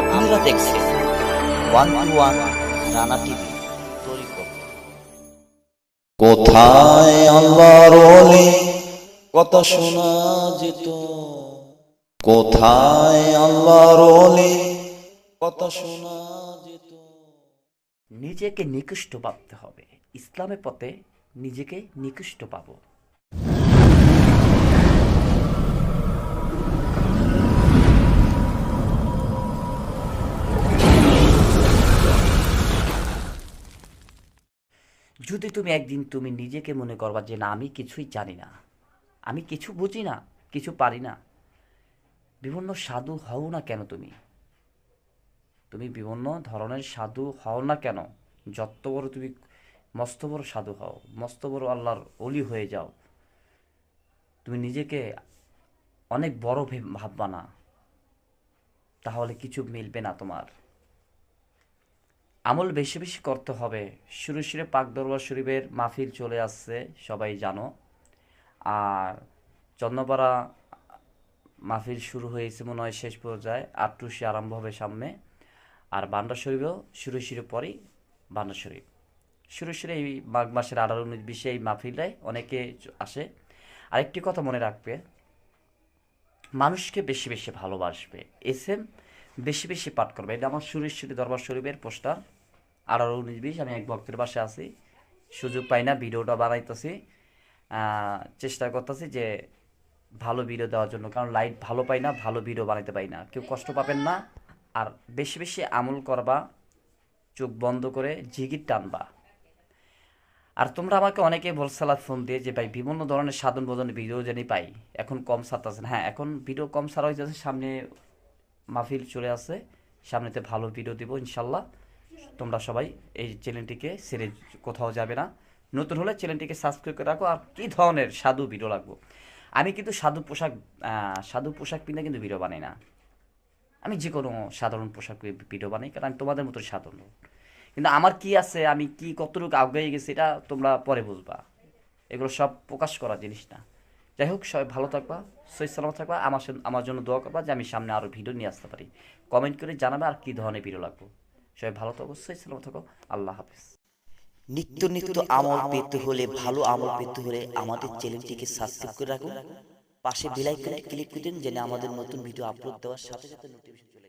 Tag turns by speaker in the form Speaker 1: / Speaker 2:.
Speaker 1: আপনারা দেখছেন one two one Rana TV
Speaker 2: কোথায় আল্লাহর ওলি? কথা শোনা যেত। কোথায় আল্লাহর কথা শোনা যেত।
Speaker 3: নিজেকে নিকৃষ্ট ভাবতে হবে। ইসলামের পথে নিজেকে নিকৃষ্ট পাবো। যদি তুমি একদিন তুমি নিজেকে মনে করবা যে না, আমি কিছুই জানি না, আমি কিছু বুঝি না, কিছু পারি না, বিভিন্ন সাধু হও না কেন তুমি? তুমি বিভিন্ন ধরনের সাধু হও না কেন? যত বড় তুমি মস্ত বড় সাধু হও, মস্ত বড় আল্লাহর অলি হয়ে যাও, তুমি নিজেকে অনেক বড় ভেব- ভাববা না, তাহলে কিছু মিলবে না তোমার। আমল বেশি বেশি করতে হবে। শুরু শুরু পাক দরবার শরীফের মাহফিল চলে আসছে, সবাই জানো। আর চন্দ্রপাড়া মাহফিল শুরু হয়েছে মনে হয় শেষ পর্যায়ে আটটুসি আরম্ভ হবে সামনে। আর বান্ডা শরীফেও শুরু শুরু পরেই বান্ডা শরীফ। শুরু শুরু এই মাঘ মাসের আঠারো উনিশ বিশে এই মাহফিলটায় অনেকে আসে। আরেকটি কথা মনে রাখবে, মানুষকে বেশি বেশি ভালোবাসবে। এস এম বেশি বেশি পাঠ করবে। এটা আমার সুরেশ্বরী দরবার শরীফের পোস্টার। আঠারো উনিশ বিশ, আমি এক ভক্তের বাসে আছি। সুযোগ পাই না, ভিডিওটা বানাইতেছি। চেষ্টা করতেছি যে ভালো ভিডিও দেওয়ার জন্য। কারণ লাইট ভালো পাই না, ভালো ভিডিও বানাইতে পাই না। কেউ কষ্ট পাবেন না। আর বেশি বেশি আমল করবা, চোখ বন্ধ করে জিগির টানবা। আর তোমরা আমাকে অনেকে বলছিলা ফোন দিয়ে যে, ভাই, বিভিন্ন ধরনের সাধন বোধনের ভিডিও জানি পাই। এখন কম ছাড়তেছেন। হ্যাঁ এখন ভিডিও কম ছাড়া হয়েছে সামনে মাহফিল চলে আসে সামনেতে ভালো ভিডিও দিব, ইনশাল্লাহ। তোমরা সবাই এই চ্যানেলটিকে ছেড়ে কোথাও যাবে না। নতুন হলে চ্যানেলটিকে সাবস্ক্রাইব করে রাখো, আর কী ধরনের সাধু ভিডিও লাগবো? আমি কিন্তু সাধু পোশাক সাধু পোশাক পিনে কিন্তু ভিডিও বানাই না। আমি যে কোনো সাধারণ পোশাক ভিডিও বানাই, কারণ আমি তোমাদের মতো সাধারণ কিন্তু আমার কি আছে, আমি কি কতটুকু আগে গেছি, এটা তোমরা পরে বুঝবা। এগুলো সব প্রকাশ করা জিনিস না। যাই হোক সবাই ভালো থাকবা সই সালামত থাকবা। আমার আমার জন্য দোয়া করবা যে আমি সামনে আরও ভিডিও নিয়ে আসতে পারি। কমেন্ট করে জানাবে আর কী ধরনের ভিডিও লাগবো। সবাই ভালো থাকো সই সালামত থাকো। আল্লাহ হাফিজ।
Speaker 1: নিত্য নিত্য আমল পেতে হলে, ভালো আমল পেতে হলে আমাদের চ্যানেলটিকে সাবস্ক্রাইব করে রাখুন। পাশে বেলাইকনে ক্লিক করে দিন, যেন আমাদের নতুন ভিডিও আপলোড দেওয়ার সাথে সাথে নোটিফিকেশন চলে